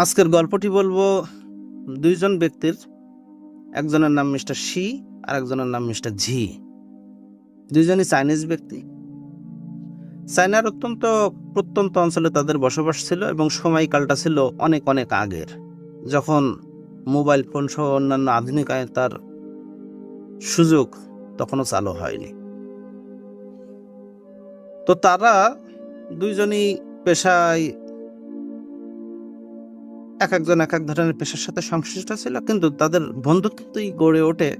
আজকের গল্পটি বলব দুইজন ব্যক্তির, একজনের নাম মিস্টার শি আর একজনের নাম মিস্টার ঝি। দুইজনই চাইনিজ ব্যক্তি। চায়নার অত্যন্ত প্রত্যন্ত অঞ্চলে তাদের বসবাস ছিল এবং সময়কালটা ছিল অনেক অনেক আগের। যখন মোবাইল ফোন সহ অন্যান্য আধুনিকায়তার সুযোগ তখনও চালু হয়নি। তো তারা দুইজনই পেশায় এক একজন এক এক ধরনের পেশার সাথে সংশ্লিষ্ট ছিল, কিন্তু তাদের বন্ধুত্বই গড়ে ওঠে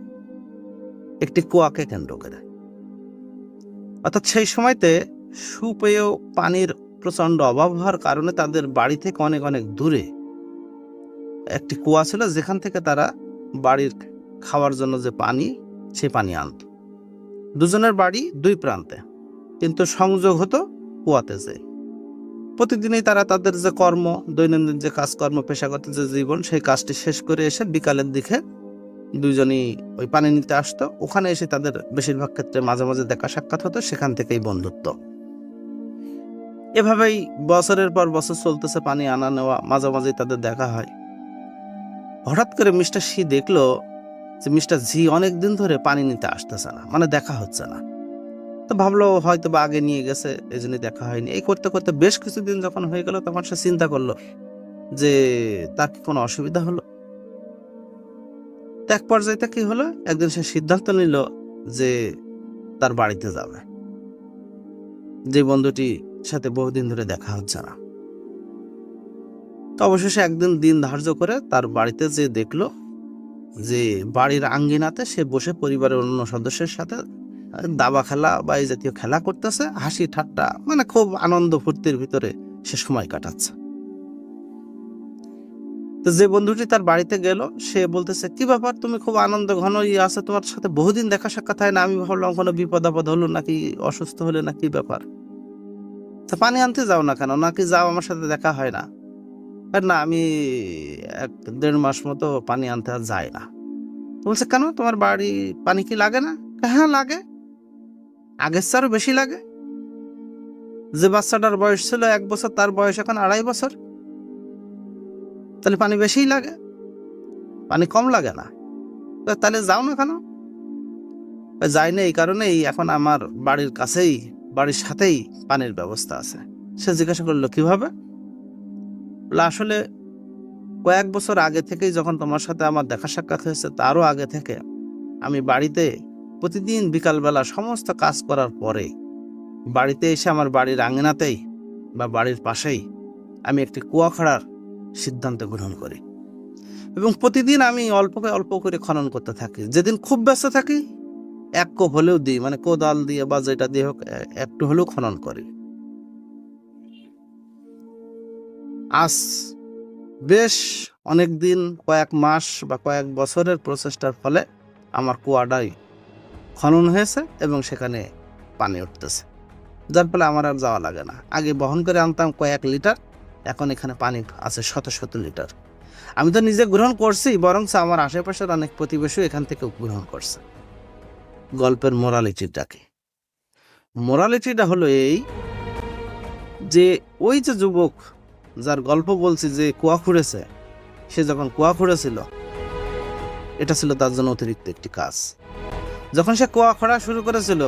একটি কুয়াকে কেন্দ্র করে। অর্থাৎ সেই সময়তে সুপেয় পানির প্রচণ্ড অভাব হওয়ার কারণে তাদের বাড়ি থেকে অনেক অনেক দূরে একটি কুয়া ছিল, যেখান থেকে তারা বাড়ির খাওয়ার জন্য যে পানি, সে পানি আনত। দুজনের বাড়ি দুই প্রান্তে, কিন্তু সংযোগ হতো কুয়াতে যে। প্রতিদিনই তারা তাদের যে কর্ম, দৈনন্দিন যে কাজকর্ম, পেশাগত যে জীবন, সেই কাজটি শেষ করে এসে বিকালের দিকে দুইজনই ওই পানি নিতে আসতো। ওখানে এসে তাদের বেশিরভাগ ক্ষেত্রে মাঝে মাঝে দেখা সাক্ষাৎ হতো, সেখান থেকেই বন্ধুত্ব। এভাবেই বছরের পর বছর চলতেছে পানি আনা নেওয়া, মাঝে মাঝেই তাদের দেখা হয়। হঠাৎ করে মিস্টার সি দেখল যে মিস্টার জি অনেক দিন ধরে পানি নিতে আসতেছে না মানে দেখা হচ্ছে না। তো ভাবলো হয়তো বা আগে নিয়ে গেছে এই জন্য দেখা হয়নি। এই করতে করতে বেশ কিছুদিন যখন হয়ে গেল, তখন সে চিন্তা করল যে তার কি কোনো অসুবিধা হলো? এক পর্যায়ে কি হলো? একদিন সে সিদ্ধান্ত নিল যে তার বাড়িতে যাবে। যে বন্ধুটি সাথে বহুদিন ধরে দেখা হচ্ছে না। তো অবশেষে একদিন দিন ধার্য করে তার বাড়িতে যে দেখল যে বাড়ির আঙ্গিনাতে সে বসে পরিবারের অন্য সদস্যের সাথে দাবা খেলা বা এই জাতীয় খেলা করতেছে, হাসি ঠাট্টা মানে খুব আনন্দ ফুর্তির ভিতরে সে সময় কাটাচ্ছে। তো যে বন্ধুটি তার বাড়িতে গেল, সে বলতেছে, কি ব্যাপার? তুমি খুব আনন্দ ঘন ইয়ে আছে, তোমার সাথে বহুদিন দেখা সাক্ষাৎ হয় না, আমি ভাবলাম কোনো বিপদ আপদ হলো নাকি, অসুস্থ হলে নাকি ব্যাপার? তা পানি আনতে যাও না কেন? নাকি যাও, আমার সাথে দেখা হয় না? না, আমি এক দেড় মাস মতো পানি আনতে আর যাই না। বলছে, কেন? তোমার বাড়ি পানি কি লাগে না? হ্যাঁ লাগে। আগের আরও বেশি লাগে? যে বাচ্চাটার বয়স ছিল এক বছর, তার বয়স এখন আড়াই বছর। তাহলে পানি বেশিই লাগে? পানি কম লাগে না? তাহলে যাও না কেন? যাই না, এই কারণেই এখন আমার বাড়ির কাছেই, বাড়ির সাথেই পানির ব্যবস্থা আছে। সে জিজ্ঞাসা করল কীভাবে আসলে কয়েক বছর আগে থেকেই যখন তোমার সাথে আমার দেখা সাক্ষাৎ হয়েছে, তারও আগে থেকে আমি বাড়িতে প্রতিদিন বিকালবেলা সমস্ত কাজ করার পরে বাড়িতে এসে আমার বাড়ির আঙিনাতেই বা বাড়ির পাশেই আমি একটি কুয়া খড়ার সিদ্ধান্ত গ্রহণ করি। এবং প্রতিদিন আমি অল্পকে অল্প করে খনন করতে থাকি। যেদিন খুব ব্যস্ত থাকি, এক কোপ হলেও দিই। মানে কোদাল দিয়ে বা যেটা দিয়ে হোক একটু হলেও খনন করি। আজ বেশ অনেক দিন কয়েক মাস বা কয়েক বছরের প্রচেষ্টার ফলে আমার কুয়াটাই খনন হয়েছে এবং সেখানে পানি উঠতেছে। যার ফলে আমার আর যাওয়া লাগে না। আগে বহন করে আনতাম কয়েক লিটার, এখন এখানে পানি আছে শত শত লিটার। আমি তো নিজে গ্রহণ করছি বরং আমার আশেপাশের অনেক প্রতিবেশী এখান থেকে গ্রহণ করছে। গল্পের মোরালিটিটা কি মোরালিটিটা হলো এই যে, ওই যে যুবক যার গল্প বলছি যে কুয়া খুঁড়েছে, সে যখন কুয়া খুঁড়েছিল, এটা ছিল তার জন্য অতিরিক্ত একটি কাজ। যখন সে কুয়া খোঁড়া শুরু করেছিল,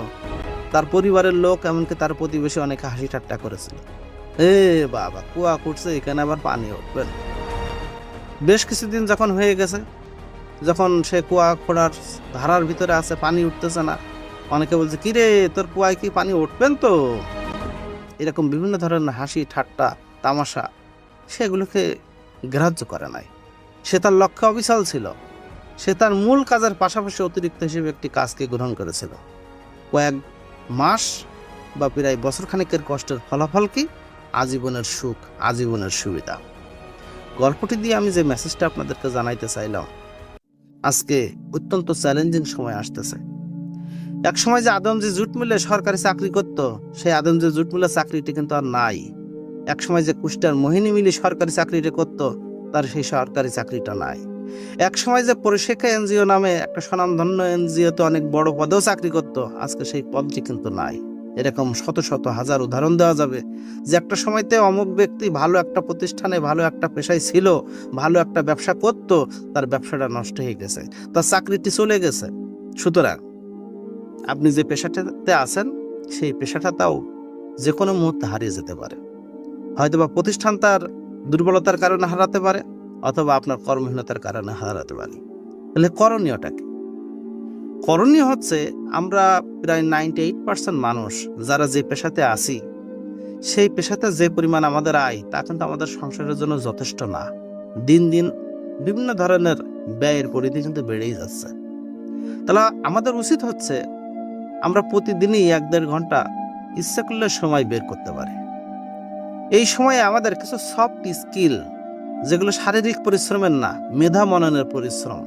তার পরিবারের লোক এমনকি তার প্রতিবেশী অনেকে হাসি ঠাট্টা করেছিল। এ বাবা, কুয়া খুঁড়ছে এখানে আবার পানি উঠবে না। বেশ কিছুদিন যখন হয়ে গেছে, যখন সে কুয়া খোঁড়ার ধারার ভিতরে আছে, পানি উঠতেছে না, অনেকে বলছে, কিরে, তোর কুয়ায় কি পানি উঠবেন তো? এরকম বিভিন্ন ধরনের হাসি, ঠাট্টা, তামাশা, সেগুলোকে গ্রাহ্য করে নাই। সে তার লক্ষ্যে অবিচল ছিল। সে তার মূল কাজের পাশাপাশি অতিরিক্ত হিসেবে একটি কাজকে গ্রহণ করেছিল। কয়েক মাস বা প্রায় বছরখানেকের কষ্টের ফলাফল কি? আজীবনের সুখ, আজীবনের সুবিধা। গল্পটি দিয়ে আমি যে মেসেজটা আপনাদেরকে জানাইতে চাইলাম, আজকে অত্যন্ত চ্যালেঞ্জিং সময় আসতেছে। এক সময় যে আদম যে জুট মিলে সরকারি চাকরি করত, সেই আদম যে জুট মিলের চাকরিটি কিন্তু আর নাই। এক সময় যে কুষ্টার মোহিনী মিলি সরকারি চাকরিটা করত, তার সেই সরকারি চাকরিটা নাই। এক সময় যে পরিশিক্ষা এনজিও নামে একটা স্বনামধন্য এনজিওতে অনেক বড় পদেও চাকরি করত, আজকে সেই পদটি কিন্তু নাই। এরকম শত শত হাজার উদাহরণ দেওয়া যাবে যে একটা সময়তে অমুক ব্যক্তি ভালো একটা প্রতিষ্ঠানে ভালো একটা পেশায় ছিল, ভালো একটা ব্যবসা করত, তার ব্যবসাটা নষ্ট হয়ে গেছে, তার চাকরিটি চলে গেছে। সুতরাং আপনি যে পেশাটাতে আছেন, সেই পেশাটা তাও যে কোনো মুহূর্তে হারিয়ে যেতে পারে। হয়তোবা প্রতিষ্ঠান তার দুর্বলতার কারণে হারাতে পারে অথবা আপনার কর্মহীনতার কারণে হারাতে পারি তাহলে করণীয়টা কি করণীয় হচ্ছে আমরা প্রায় নাইনটি এইট পার্সেন্ট মানুষ, যারা যে পেশাতে আছি, সেই পেশাতে যে পরিমাণ আমাদের আয়, তা কিন্তু আমাদের সংসারের জন্য যথেষ্ট না। দিন দিন বিভিন্ন ধরনের ব্যয়ের পরিধি কিন্তু বেড়েই যাচ্ছে। তাহলে আমাদের উচিত হচ্ছে আমরা প্রতিদিনই এক দেড় ঘণ্টা ইচ্ছা করলে সময় বের করতে পারি। এই সময়ে আমাদের কিছু সফট স্কিল যেগুলো শারীরিক পরিশ্রমের না, মেধা মননের পরিশ্রম।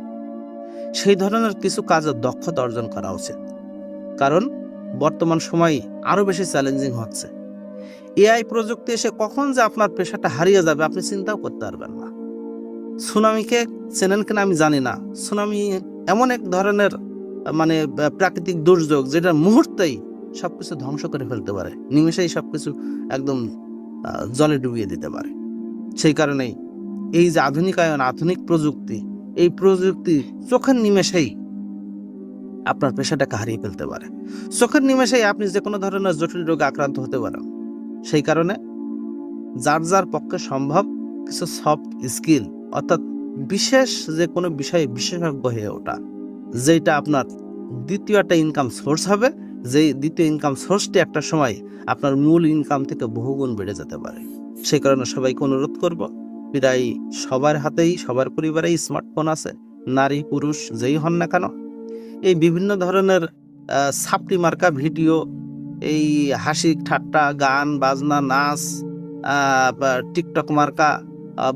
সেই ধরনের কিছু কাজের দক্ষতা অর্জন করা উচিত। কারণ বর্তমান সময় আরও বেশি চ্যালেঞ্জিং হচ্ছে। এআই প্রযুক্তি এসে কখন যে আপনার পেশাটা হারিয়ে যাবে, আপনি চিন্তাও করতে পারবেন না। সুনামিকে চেনেন কিনা আমি জানি না। সুনামি এমন এক ধরনের মানে প্রাকৃতিক দুর্যোগ যেটা মুহূর্তেই সবকিছু ধ্বংস করে ফেলতে পারে। নিমেষেই সবকিছু একদম জলে ডুবিয়ে দিতে পারে। সেই কারণেই এই যে আধুনিকায়ন, আধুনিক প্রযুক্তি, এই প্রযুক্তি চোখের নিমেষেই আপনার পেশাটাকে হারিয়ে ফেলতে পারে। চোখের নিমেষেই আপনি যে কোনো ধরনের জটিল রোগে আক্রান্ত হতে পারেন। সেই কারণে যার যার পক্ষে সম্ভব কিছু সফট স্কিল অর্থাৎ বিশেষ যে কোনো বিষয়ে বিশেষজ্ঞ হয়ে ওঠা যেটা আপনার দ্বিতীয় একটা ইনকাম সোর্স হবে, যেই দ্বিতীয় ইনকাম সোর্সটি একটা সময় আপনার মূল ইনকাম থেকে বহুগুণ বেড়ে যেতে পারে। সেই কারণে সবাইকে অনুরোধ করব প্রায় সবার হাতেই, সবার পরিবারেই স্মার্টফোন আছে। নারী, পুরুষ, যেই হন না কেন। এই বিভিন্ন ধরনের সাপটি মার্কা ভিডিও, এই হাসি ঠাট্টা, গান, বাজনা, নাচ টিকটক মার্কা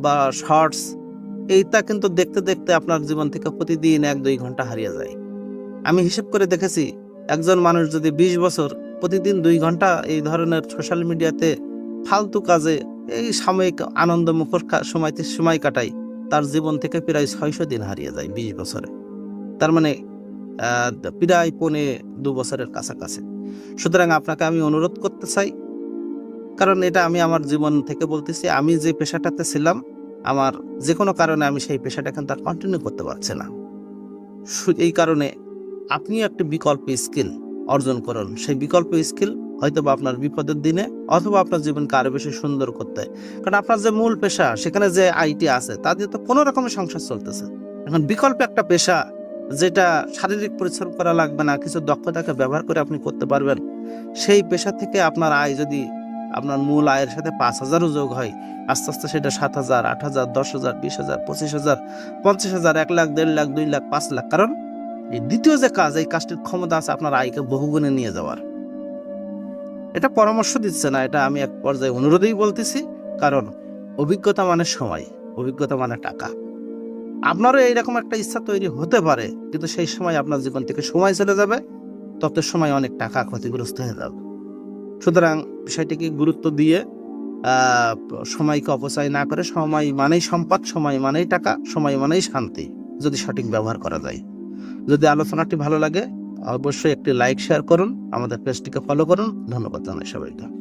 বা শর্টস, এইটা কিন্তু দেখতে দেখতে আপনার জীবন থেকে প্রতিদিন এক দুই ঘণ্টা হারিয়ে যায়। আমি হিসেব করে দেখেছি, একজন মানুষ যদি বিশ বছর প্রতিদিন দুই ঘণ্টা এই ধরনের সোশ্যাল মিডিয়াতে ফালতু কাজে এই সাময়িক আনন্দ মুখর সময়তে সময় কাটাই। তার জীবন থেকে প্রায় ছয়শো দিন হারিয়ে যায়, বিশ বছরে। তার মানে প্রায় পৌনে দু বছরের কাছাকাছি। সুতরাং আপনাকে আমি অনুরোধ করতে চাই, কারণ এটা আমি আমার জীবন থেকে বলতেছি, আমি যে পেশাটাতে ছিলাম, আমার যে কোনো কারণে আমি সেই পেশাটা কিন্তু আর কন্টিনিউ করতে পারছি না। এই কারণে আপনিও একটি বিকল্প স্কিল অর্জন করুন। সেই বিকল্প স্কিল হয়তো বা আপনার বিপদের দিনে অথবা আপনার জীবনকে আরও বেশি সুন্দর করতে। কারণ আপনার যে মূল পেশা, সেখানে যে আইটি আছে, তা দিয়ে তো কোনো রকমের সংসার চলতেছে। এখন বিকল্প একটা পেশা যেটা শারীরিক পরিশ্রম করা লাগবে না, কিছু দক্ষতাকে ব্যবহার করে আপনি করতে পারবেন, সেই পেশা থেকে আপনার আয় যদি আপনার মূল আয়ের সাথে পাঁচ হাজারও যোগ হয়, আস্তে আস্তে সেটা সাত হাজার, আট হাজার, দশ হাজার, বিশ হাজার, পঁচিশ হাজার, পঞ্চাশ হাজার, এক লাখ, দেড় লাখ, দুই লাখ, পাঁচ লাখ। কারণ এই দ্বিতীয় যে কাজ, এই কাজটির ক্ষমতা আছে আপনার আয়কে বহুগুণে নিয়ে যাওয়ার। এটা পরামর্শ দিচ্ছে না, এটা আমি এক পর্যায়ে অনুরোধেই বলতেছি, কারণ অভিজ্ঞতা মানে সময়, অভিজ্ঞতা মানে টাকা। আপনারও এইরকম একটা ইচ্ছা তৈরি হতে পারে, কিন্তু সেই সময় আপনার জীবন থেকে সময় চলে যাবে, তত সময় অনেক টাকা ক্ষতিগ্রস্ত হয়ে যাবে। সুতরাং বিষয়টিকে গুরুত্ব দিয়ে সময়কে অপচয় না করে, সময় মানেই সম্পদ, সময় মানেই টাকা, সময় মানেই শান্তি, যদি সঠিক ব্যবহার করা যায়। যদি আলোচনাটি ভালো লাগে অবশ্যই একটি লাইক শেয়ার করুন আমাদের পেজটিকে ফলো করুন। ধন্যবাদ জানাই সবাইকে।